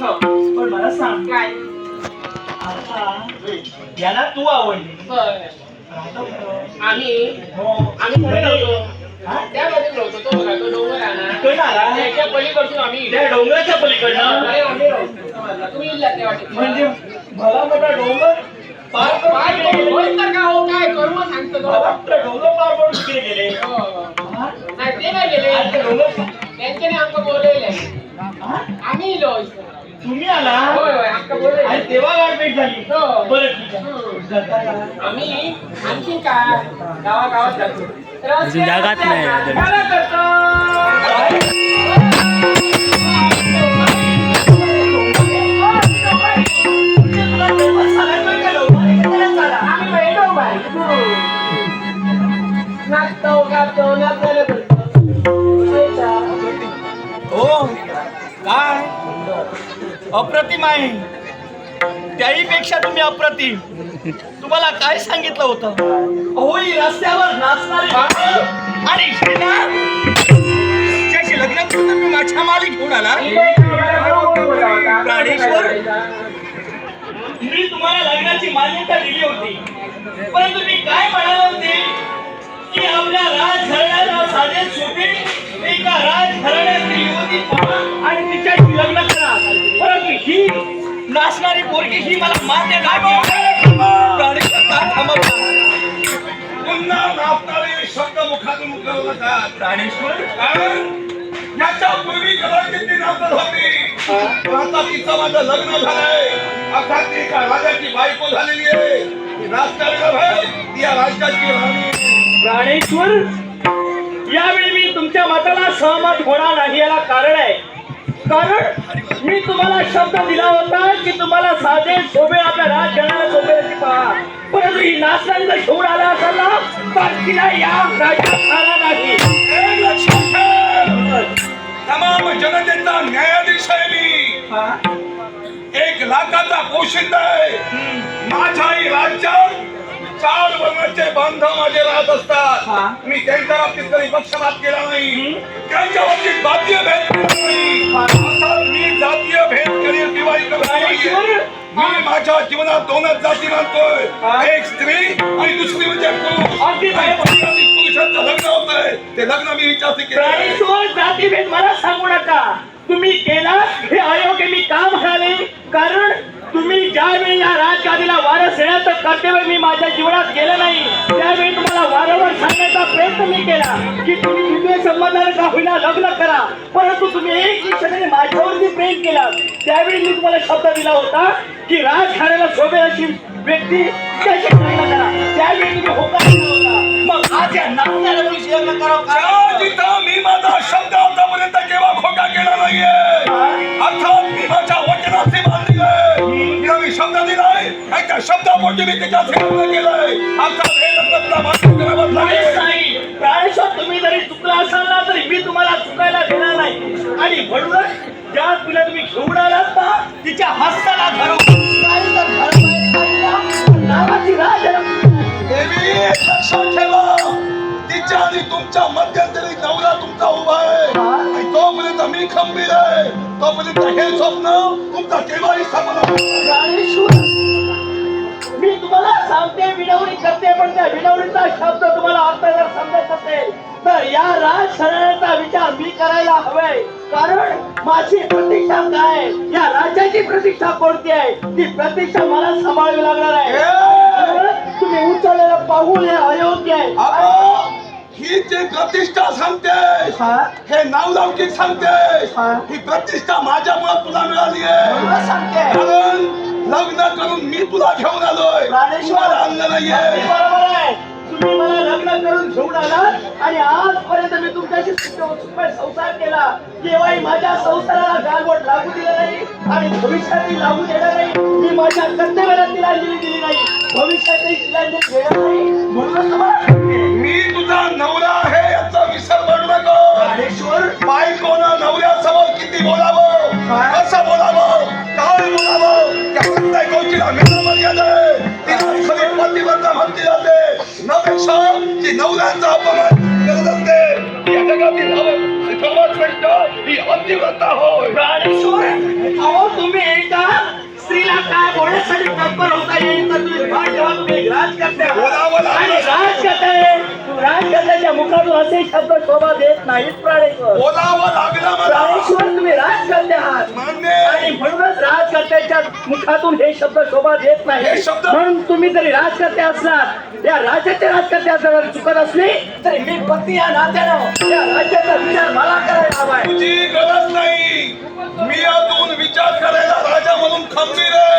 पण मला सांग काय आता याला तू आवडली बरं. राहतो. आम्ही हो. आम्ही कडे नव्हतो हा? त्या बाजूला होतो तो बघा तो डोंगर आहे ना इकडनं आला? त्याच्या पलीकडून आम्ही त्या डोंगराच्या पलीकडनं नाही, आम्ही राहतो. तुम्ही वाटेत. म्हणजे भला मोठा डोंगर पार करून. तर का हो काय करू मग सांगतो तो. भला मोठा डोंगर पार करून तिकडे गेले हो. हा? नाही ते काय गेले आणि ते डोंगर त्यांच्याने आमका बोलवले हा? आम्ही इलो तुम्ही आला? होय होय. आणि तेव्हा गाठभेट झाली. हो. बरं ठीक आहे. हम्म. जाता का? आम्ही आणखी काय गावागावात जातो. जागाच नाही. करतो नाचतो गातो नाचायला करतो हो. काय? अप्रतिम आहे. त्याही पेक्षा तुम्ही अप्रतिम. तुम्हाला काय सांगितलं होतं? होई रस्त्यावर नाचणारी आणि श्रीनाथ त्याची लग्न करून तुम्ही माझ्या मालिक घेऊन आला प्राणेश्वर मी तुम्हाला लग्नाची मान्यता दिली होती. परंतु मी काय म्हणाले होते? की आपल्या राजघराण्याला साधे सोपे एका राजघराण्यातील युवती आणि तिच्याशी लग्न करा. ही नाचणारी पोरगी ही मला मान्य नाही. प्राणेश्वर पुन्हा नाचणारे शब्द मुखातून प्राणेश्वर याच्या पूर्वी नाचत होती? पण आता तिचं माझं लग्न झालंय. अर्थात ती एका राजाची बायको झालेली आहे. ती नाचणारी ती या राज्याची राणी प्राणेश्वर यावेळी मी तुमच्या मताला सहमत होणार नाही याला कारण आहे. कारण मी तुम्हाला शब्द दिला होता की तुम्हाला साधे शोभे आपल्या राजघराण्याला शोभेची पहा. परंतु ही नाचणारी जर घेऊन आला असेल ना तर तिला या राज्यात आला नाही. तमाम जनतेचा न्यायाधीश आहे मी? एक लाखाचा पोशिंदा आहे. माझ्याही राज्यात चार वर्णाचे बांधव माझे राहत. असतात. मी त्यांच्या बाबतीत कधी पक्षपात केला नाही. त्यांच्या बाबतीत जातीय भेद नाही. मी माझ्या जीवनात दोनच जाती. मानतोय. एक स्त्री आणि दुसरी म्हणजे पुरुषाचं लग्न होतंय. ते लग्न मी हिच्याशी केलं जातीभेद मला सांगू नका. तुम्ही केला हे अयोग्य. मी का म्हणाले? कारण तुम्ही ज्यावेळी या राजगादीला वारस येण्याचं कर्तव्य मी माझ्या जीवनात केलं नाही त्यावेळी तुम्हाला वारंवार सांगण्याचा प्रयत्न मी केला की तुम्ही विजय संबंधाने का होईना लग्न करा. परंतु तुम्ही एक क्षणाने माझ्यावरती प्रेम केला त्यावेळी मी तुम्हाला शब्द दिला होता की राजघराण्याला शोभे अशी व्यक्ती त्याशी लग्न करा. होकार दिला होता. मग आज या ज्या? जिथं मी माझा शब्द आतापर्यंत केव्हा खोटा केला नाहीये. अर्थात मी माझ्या वचनाशी बांधलेलं तिला मी शब्द दिलाय. आणि त्या शब्दापोटी मी तिच्याशी लग्न केलंय. अर्थात हे लग्न तुला मान्य करावंच नाहीच लागेल. नाही प्राणेश्वर तुम्ही जरी चुकला असाल ना तरी मी तुम्हाला चुकायला देणार नाही. आणि म्हणूनच ज्या तुला तुम्ही घेऊन आलात ना तिच्या हस्ताला नावाची राज लक्षात ठेवा. तिच्या आणि तुमच्या मध्यंतरी नवरा तुमचा उभा आहे. मी खंबीर आहे. तोपर्यंत हे स्वप्न तुमचा केव्हाही सपना मी तुम्हाला सांगते विनवणी करते पण त्या विनवणीचा शब्द तुम्हाला अर्थ जर समजत असेल तर या राजघराण्याचा विचार मी करायला हवाय कारण माझी प्रतीक्षा काय? या राज्याची प्रतीक्षा कोणती आहे ती प्रतीक्षा मला सांभाळावी लागणार आहे! तुम्ही उचललेलं पाहून हे अयोग्य आहे ही जी प्रतिष्ठा सांगते हा? नावलौकिक सांगते हा. ही प्रतिष्ठा माझ्यामुळे तुला मिळाली आहे कारण लग्न करून मी तुला घेऊन आलोय. तुम्हाला आणलं नाहीये घेऊन आलात आणि आजपर्यंत मी तुमच्याशी संसार केला. केव्हाही माझ्या संसाराला गालबोट लागू दिलं नाही आणि भविष्यातही लागू देणार नाही. मी माझ्या कर्तव्याला तिलांजली दिली नाही. भविष्यातही तिलांजली देणार नाही. सांगते. मी तुझा नवरा आहे याचा विसर पडू नको. प्राणेश्वर बायकोनं नवऱ्यासमोर किती बोलावं? पक्षा जी नवऱ्यांचा अपमान तुम्ही एकदा स्त्रीला काय राज करते. मुखातून असे शब्द शोभा देत नाहीत प्राणेश्वर. तुम्ही राज करते. आहात आणि म्हणूनच राजकर्त्याच्या मुखातून हे शब्द शोभा देत नाही. म्हणून तुम्ही जरी राजकर्ते असलात या राज्याचे राजकर्ते असणार चुकत असले तरी मी पत्नी या नात्यानं या राज्याचा विचार मला करायला हवाय तुझी गरज नाही. मी यातून विचार करायला राजा म्हणून खंबीर आहे